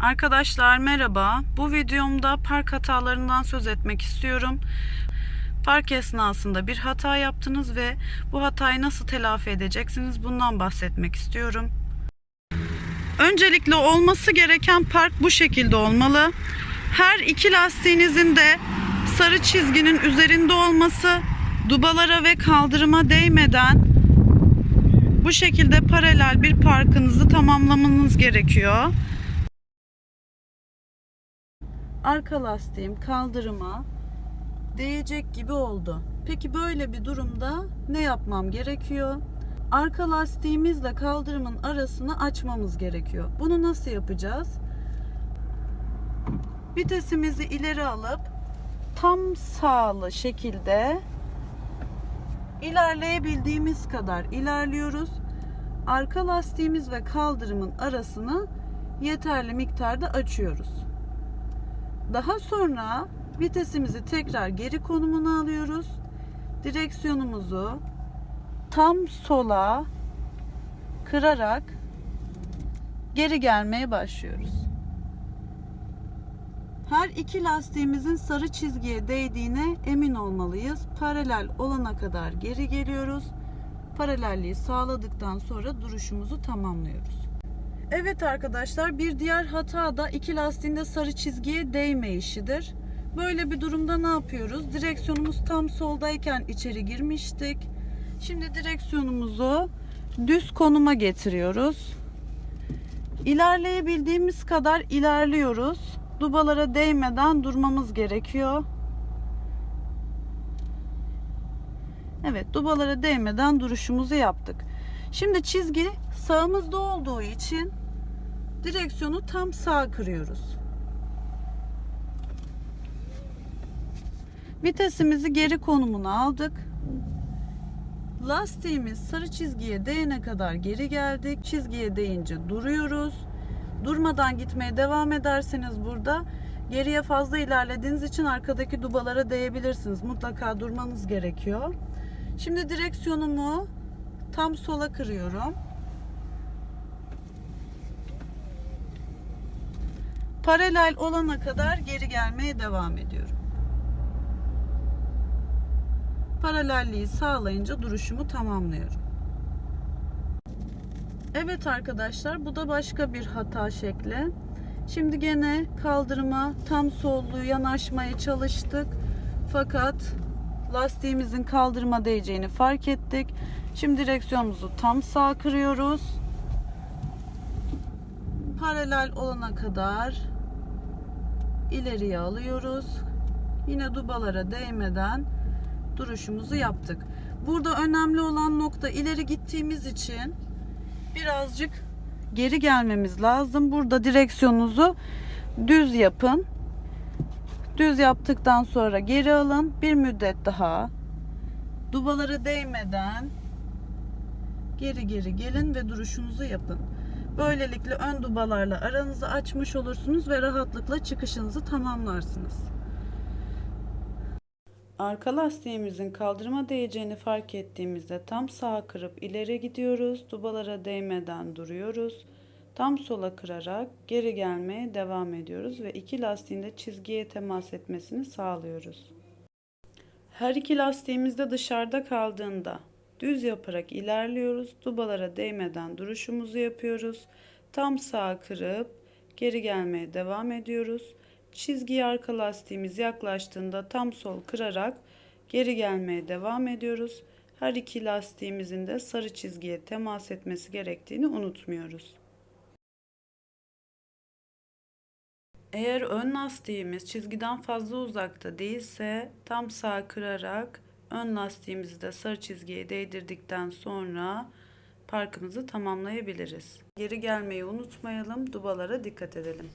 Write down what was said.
Arkadaşlar merhaba. Bu videomda park hatalarından söz etmek istiyorum. Park esnasında bir hata yaptınız ve bu hatayı nasıl telafi edeceksiniz bundan bahsetmek istiyorum. Öncelikle olması gereken park bu şekilde olmalı. Her iki lastiğinizin de sarı çizginin üzerinde olması, dubalara ve kaldırıma değmeden bu şekilde paralel bir parkınızı tamamlamanız gerekiyor. Arka lastiğim kaldırıma değecek gibi oldu. Peki böyle bir durumda ne yapmam gerekiyor? Arka lastiğimizle kaldırımın arasını açmamız gerekiyor. Bunu nasıl yapacağız? Vitesimizi ileri alıp tam sağlı şekilde ilerleyebildiğimiz kadar ilerliyoruz. Arka lastiğimiz ve kaldırımın arasını yeterli miktarda açıyoruz. Daha sonra vitesimizi tekrar geri konumuna alıyoruz. Direksiyonumuzu tam sola kırarak geri gelmeye başlıyoruz. Her iki lastiğimizin sarı çizgiye değdiğine emin olmalıyız. Paralel olana kadar geri geliyoruz. Paralelliği sağladıktan sonra duruşumuzu tamamlıyoruz. Evet arkadaşlar bir diğer hata da iki lastiğinde sarı çizgiye değmeyişidir. Böyle bir durumda ne yapıyoruz? Direksiyonumuz tam soldayken içeri girmiştik. Şimdi direksiyonumuzu düz konuma getiriyoruz. İlerleyebildiğimiz kadar ilerliyoruz. Dubalara değmeden durmamız gerekiyor. Evet, dubalara değmeden duruşumuzu yaptık. Şimdi çizgi sağımızda olduğu için direksiyonu tam sağ kırıyoruz. Vitesimizi geri konumuna aldık. Lastiğimiz sarı çizgiye değene kadar geri geldik. Çizgiye değince duruyoruz. Durmadan gitmeye devam ederseniz burada geriye fazla ilerlediğiniz için arkadaki dubalara değebilirsiniz. Mutlaka durmanız gerekiyor. Şimdi direksiyonumu tam sola kırıyorum. Paralel olana kadar geri gelmeye devam ediyorum. Paralelliği sağlayınca duruşumu tamamlıyorum. Evet arkadaşlar bu da başka bir hata şekli. Şimdi gene kaldırıma tam sollu yanaşmaya çalıştık. Fakat lastiğimizin kaldırıma değeceğini fark ettik. Şimdi direksiyonumuzu tam sağ kırıyoruz. Paralel olana kadar ileriye alıyoruz. Yine dubalara değmeden duruşumuzu yaptık. Burada önemli olan nokta ileri gittiğimiz için birazcık geri gelmemiz lazım. Burada direksiyonunuzu düz yapın. Düz yaptıktan sonra geri alın. Bir müddet daha dubalara değmeden geri geri gelin ve duruşunuzu yapın. Böylelikle ön dubalarla aranızı açmış olursunuz ve rahatlıkla çıkışınızı tamamlarsınız. Arka lastiğimizin kaldırıma değeceğini fark ettiğimizde tam sağa kırıp ileri gidiyoruz. Dubalara değmeden duruyoruz. Tam sola kırarak geri gelmeye devam ediyoruz ve iki lastiğin de çizgiye temas etmesini sağlıyoruz. Her iki lastiğimiz de dışarıda kaldığında düz yaparak ilerliyoruz. Dubalara değmeden duruşumuzu yapıyoruz. Tam sağa kırıp geri gelmeye devam ediyoruz. Çizgiye arka lastiğimiz yaklaştığında tam sol kırarak geri gelmeye devam ediyoruz. Her iki lastiğimizin de sarı çizgiye temas etmesi gerektiğini unutmuyoruz. Eğer ön lastiğimiz çizgiden fazla uzakta değilse tam sağ kırarak ön lastiğimizi de sarı çizgiye değdirdikten sonra parkımızı tamamlayabiliriz. Geri gelmeyi unutmayalım, dubalara dikkat edelim.